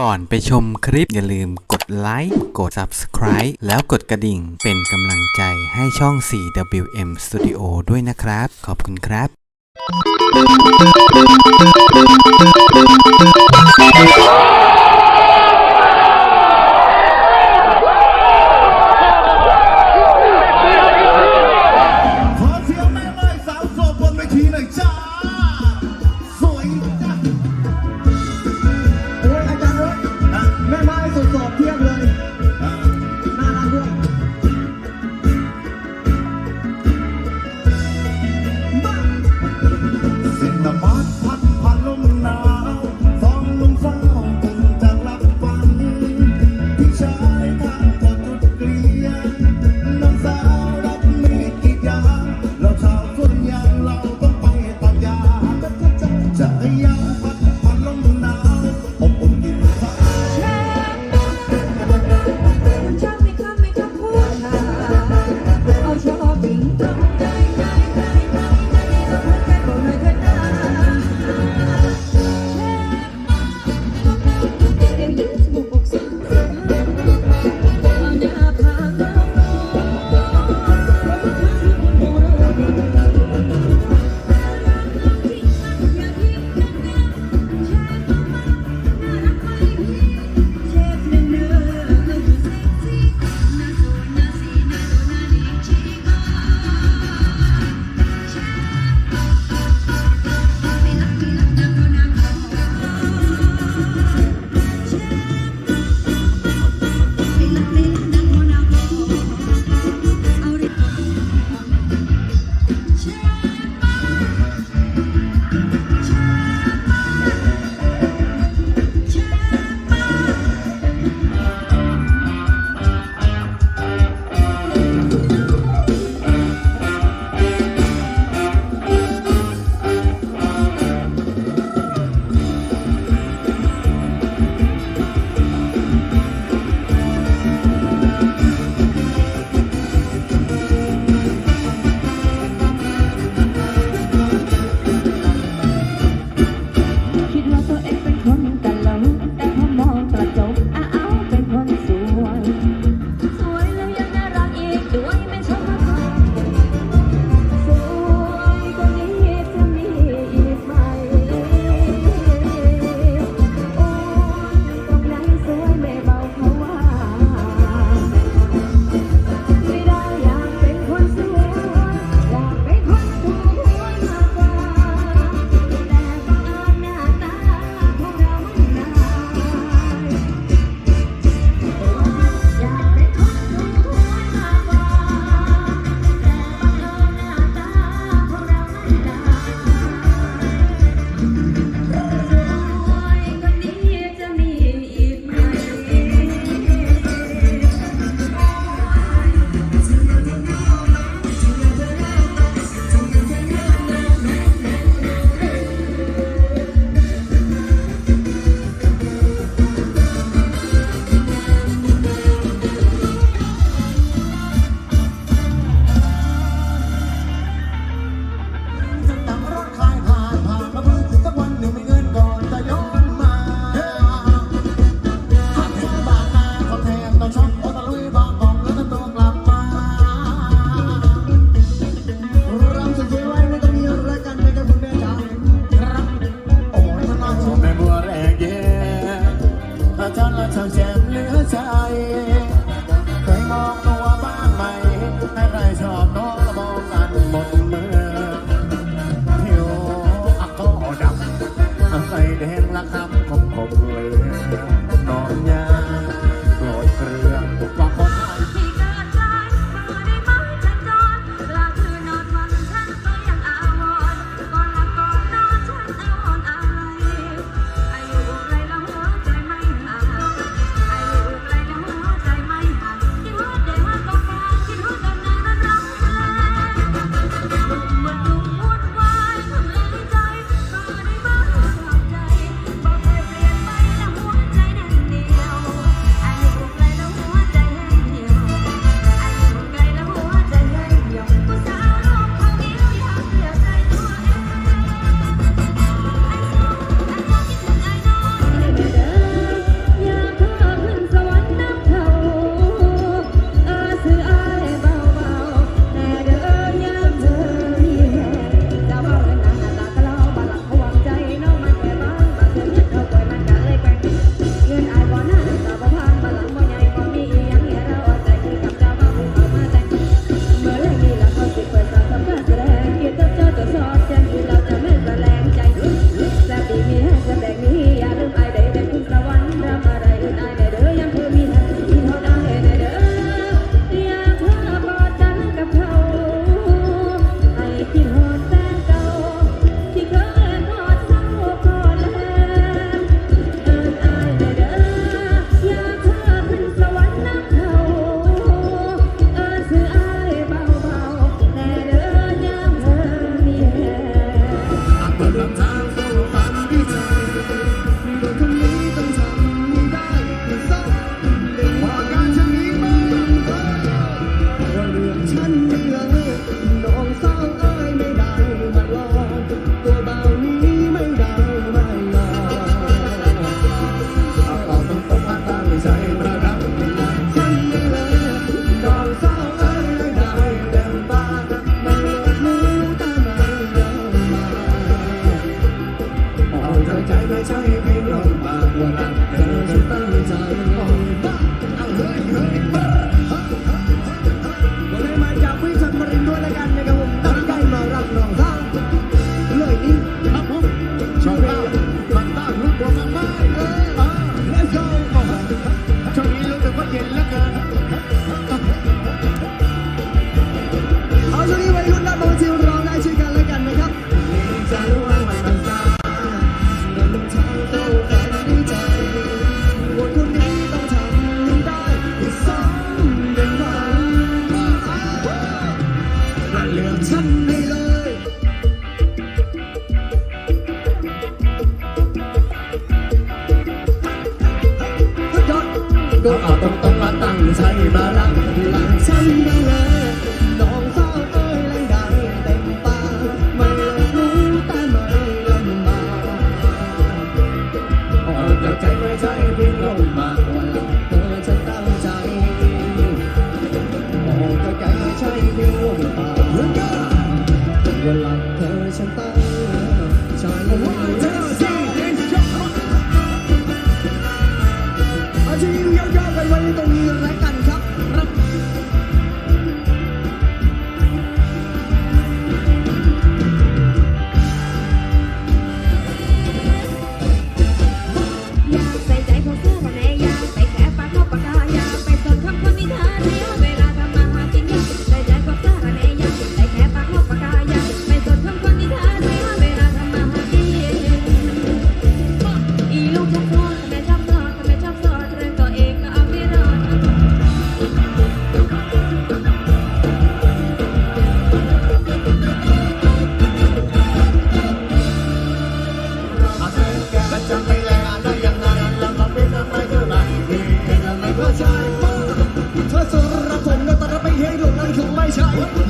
ก่อนไปชมคลิปอย่าลืมกดไลค์กด Subscribe แล้วกดกระดิ่งเป็นกำลังใจให้ช่อง 4WM Studio ด้วยนะครับ ขอบคุณครับ Thank you. Yeah.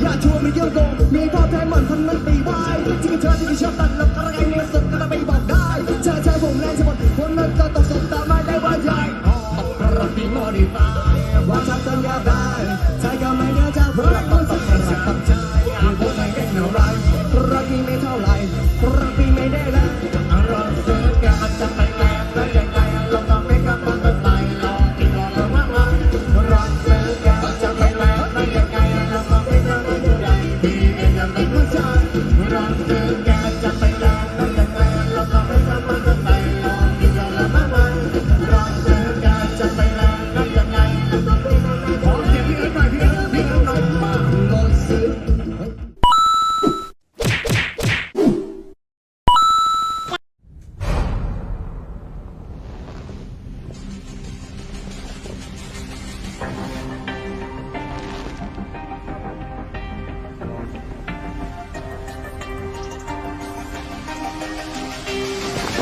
อย่าชวนมาเยี่ยมโกงมีพ่อแท้หมันทั้งนั้นตีไว้ที่เธอที่ชอบตัดหลับอะไรเนี่ย